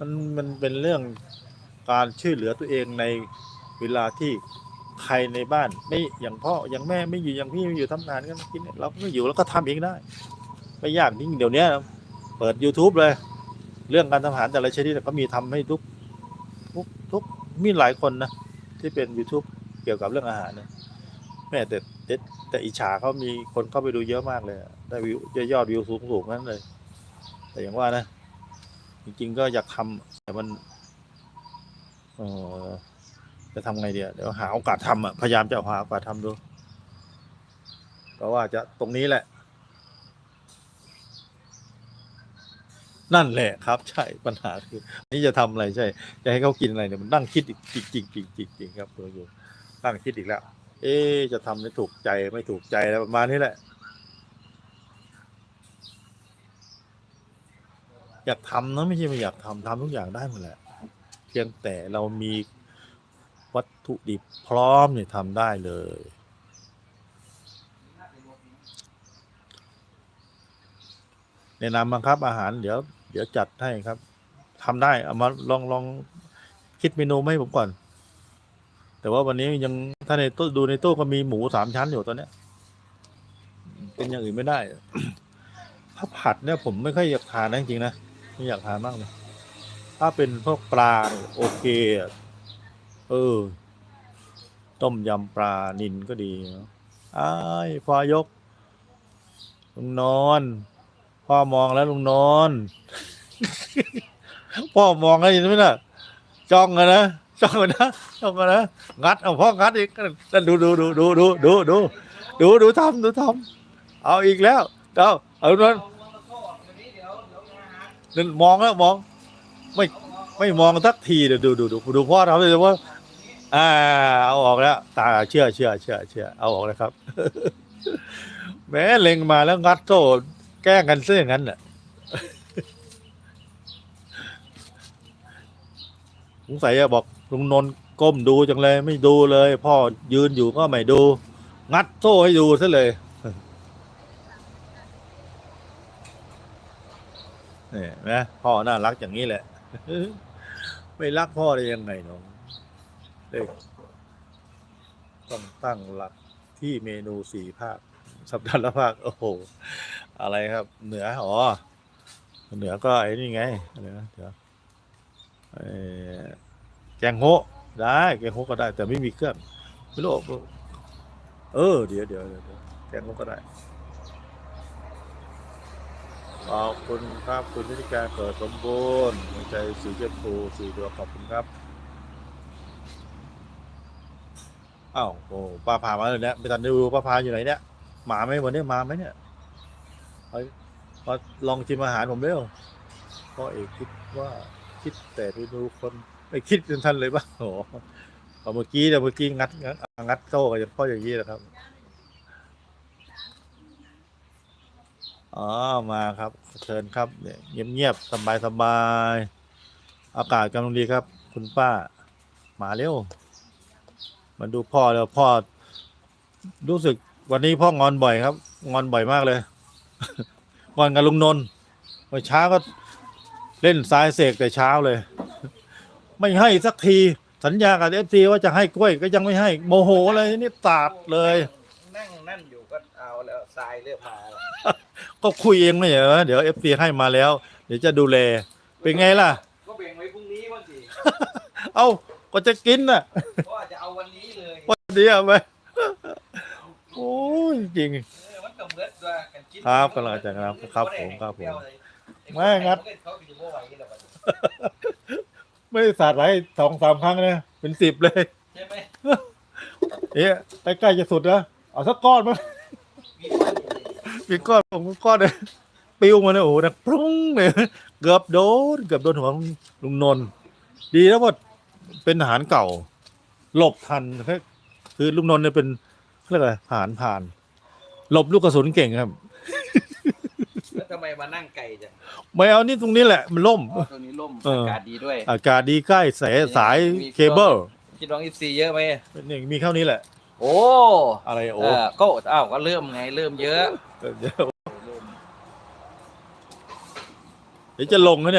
มันมันเป็นเรื่องการช่วยเหลือตัวเองในเวลาที่ใครในบ้าน ไม่อย่างพ่ออย่างแม่ไม่อยู่อย่างพี่ไม่อยู่ทำงานกันกินเราก็อยู่แล้วก็ทำเองได้ ไม่ยากจริงเดี๋ยวนี้เปิด YouTube เลย เรื่องการทำอาหารแต่ละชนิดก็มีทำให้ทุกทุกทุกมีหลายคนนะที่เป็น YouTube เกี่ยวกับเรื่องอาหารเนี่ยแม่แต่แต่แต่อิจฉาเขามีคนเข้าไปดูเยอะมากเลย ได้วิวยอดวิวสูงสูงๆนั้นเลย แต่อย่างว่านะ จริงๆก็อยากทำแต่มันเออจะทำไงเดียเดี๋ยวหาโอกาสทำอะพยายามจะหาโอกาสทำดูเพราะว่าจะตรงนี้แหละ นั่นแหละครับ ใช่ปัญหาคือนี่จะทำอะไรใช่ จะให้เขากินอะไรเนี่ยมันนั่งคิดอีกจริงจริงจริงจริงจริงครับตัวอยู่นั่งคิดอีกแล้ว เอ๊จะทำให้ถูกใจไม่ถูกใจแล้วประมาณนี้แหละ อยากทำนะไม่ใช่ไม่อยากทำทำทุกอย่างได้หมดแหละ เพียงแต่เรามีวัตถุดิบพร้อมเนี่ยทำได้เลย แนะนำมาครับอาหารเดี๋ยว เดี๋ยวจัดให้ครับทำได้เอามาลองลองคิดเมนูมาให้ผมก่อน แต่ว่าวันนี้ยังถ้าในตู้ดูในตู้ก็มีหมูสามชั้นอยู่ตอนนี้เป็นอย่างอื่นไม่ได้ ถ้าผัดเนี่ยผมไม่ค่อยอยากทานจริงๆนะ ไม่อยากทานมากเลยถ้าเป็นพวกปลาโอเคเออ ต้มยำปลานินก็ดีเนอะอ้ายพอยก ลุงนอน พ่อมองแล้วลุงนอน พ่อมองแล้วเห็นไหมน่ะจ้องกันนะจ้องกันนะจ้องกันนะงัดเอาพ่องัดอีกนั่นดูดูดูดูดูดูดูดูดูทำดูทำเอาอีกแล้วเอาเอานั้น นั่นมองแล้วมอง ไม่ไม่มองสักทีเดี๋ยวดูดูดูดูพ่อทำเลยว่า อ่า เอาออกแล้ว ตาเชื่อเชื่อเชื่อเชื่อเอาออกแล้วครับ แม้เล็งมาแล้วงัดโซ่แกล้งกันซะอย่างนั้นน่ะสงสัยจะบอกลุงนนท์ก้มดูจังเลย ไม่ดูเลย พ่อยืนอยู่ก็ไม่ดู งัดโซ่ให้ดูซะเลย นี่เห็นะพ่อน่ารักอย่างนี้แหละ ไม่รักพ่อได้ยังไงน้องเด็กต้องตั้งหลักที่เมนูสี่ภาค สัปดาห์ละภาค โอ้โห อะไรครับ เหนือ อ๋อ เหนือก็ไอ้นี่ไงอะไรนะเดี๋ยวแกงโฮได้แกงโฮก็ได้ แต่ไม่มีเครื่องไม่รู้เออ เดี๋ยวเดี๋ยวเดี๋ยวเดี๋ยวแกงโฮก็ได้ ขอบคุณครับคุณนิติการเกิดสมบูรณ์หัวใจสีเขียวฟูสีดวงขอบคุณครับอ้าวโอ้ป้าพามาเลยเนี่ยไม่ทันด้ดูป้าพาอยู่ไหนเนี่ยหมาไหมวันนี้มาไหมเนี่ยเอาเอาลองชิมอาหารผมเร็วพ่อเอกคิดว่าคิดแต่ไปดูคนไม่คิดจนทันเลยป่ะโอ้โหเอาเมื่อกี้แต่เมื่อกี้งัดงัดงัดโซ่กันพ่ออย่างนี้แหละครับ อ๋อมาครับเชิญครับเนี่ยเงียบๆสบายสบายๆอากาศกำลังดีครับ คุณป้า มาเร็วมาดูพ่อแล้วพ่อ รู้สึกวันนี้พ่องอนบ่อยครับ งอนบ่อยมากเลย งอนกับลุงนนท์เมื่อเช้าก็เล่นสายเสกแต่เช้าเลย ไม่ให้สักที สัญญากับเอฟซีว่าจะให้กล้วยก็ยังไม่ให้ โมโหเลยนี่ตาดเลย นั่งนั่นอยู่ก็เอาแล้วทรายเลือกมาแล้วก็คุยเองไม่เหรอเดี๋ยวเอฟซีให้มาแล้ว เดี๋ยวจะดูแล เป็นไงล่ะ ก็แบ่งไว้พรุ่งนี้วันสิเอ้าก็จะกินน่ะเพราะว่าจะเอาวันนี้เลยวันเดียวไปโอ้ยจริง เออมันก็เบิดด้วยกันกินครับกำลังจะครับครับผมครับผมไม่งัด เขาอยู่บ่ไหวแล้วบัดนี้ไม่ได้สาดไรสองสามครั้งนะเป็นสิบเลย ใช่ไหม เอ๊ะใกล้ๆจะสุดแล้ว เอาสักก้อนมั้ยมีคนอยู่นี่มีก้อนผมก้อนเลยปิวมาเลยโอ้โหนะปรุ้งเลยเกือบโดนเกือบโดนหัวลุงนนท์ดีแล้วว่าเป็นทหารเก่า หลบทันคือลุงนนท์เนี่ยเป็นเขาเรียกอะไรทหารผ่าน หลบลูกกระสุนเก่งครับ แล้วทำไมมานั่งไกลจังไม่เอานี่ตรงนี้แหละ มันล่ม อ๋อตรงนี้ร่มเอออ อากาศดีด้วย อากาศดีใกล้สายสายเคเบิลคิดน้องอีซีเยอะไหมนี่มีเท่านี้แหละ โอ้อะไรเอโอ้อก็อ้าวก็เริ่มไงเริ่มเยอะ เดี๋ยวเดี๋ยวจะลงนะเนี่ย